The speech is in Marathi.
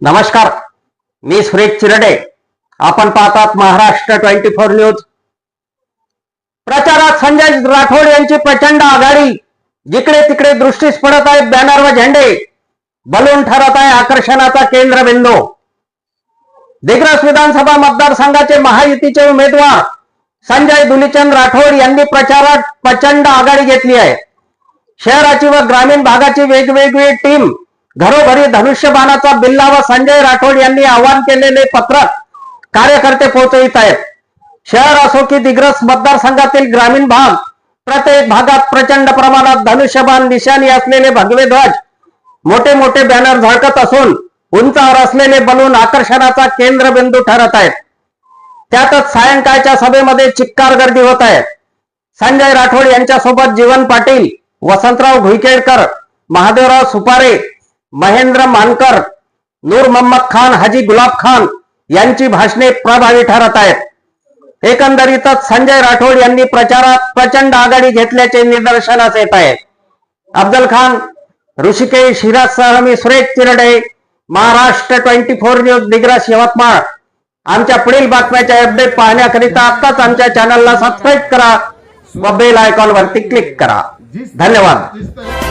नमस्कार मी सुरेश चिरडे. आपण पाहतात महाराष्ट्र ट्वेंटी फोर न्यूज. प्रचारात संजय राठोड यांची प्रचंड आघाडी. जिकडे तिकडे दृष्टीस पडत आहेत बॅनर व झेंडे. बलून ठरत आहे आकर्षणाचा केंद्रबिंदू. दिग्रस विधानसभा मतदारसंघाचे महायुतीचे उमेदवार संजय दुलीचंद राठोड यांनी प्रचारात प्रचंड आघाडी घेतली आहे. शहराची व ग्रामीण भागाची वेगवेगळी टीम घरोघरी धनुष्यबाणाचा बिल्ला व संजय राठोड यांनी आवाहन केलेले पत्रक कार्यकर्ते पोहोचवित आहेत. शहर असो की दिग्रस मतदारसंघातील ग्रामीण भाग प्रत्येक भागात प्रचंड प्रमाणात धनुष्यबाण निशाणी असलेले भगवे ध्वज मोठे मोठे बॅनर झळकत असून उंचावर असलेले बलून आकर्षणाचा केंद्रबिंदू ठरत आहेत. त्यातच सायंकाळच्या सभेमध्ये चिक्कार गर्दी होत आहे. संजय राठोड यांच्यासोबत जीवन पाटील वसंतराव घुईकेडकर महादेवराव सुपारे महेंद्र मानकर नूर मोहम्मद खान हाजी गुलाब खान यांची भाषणे प्रभावी ठरत आहेत. एकंदरीतच संजय राठोड यांनी प्रचारात प्रचंड आघाडी घेतल्याचे निदर्शनास येत आहे. Afzal Khan Rishikesh Hiraj Sahmi Suresh Chirde Maharashtra twenty four news Digras Yavatmal. आमच्या पुढील बातम्याच्या अपडेट पाहण्याकरिता आत्ताच आमच्या चॅनलला सबस्क्राईब करा व बेल आयकॉन वरती क्लिक करा. धन्यवाद.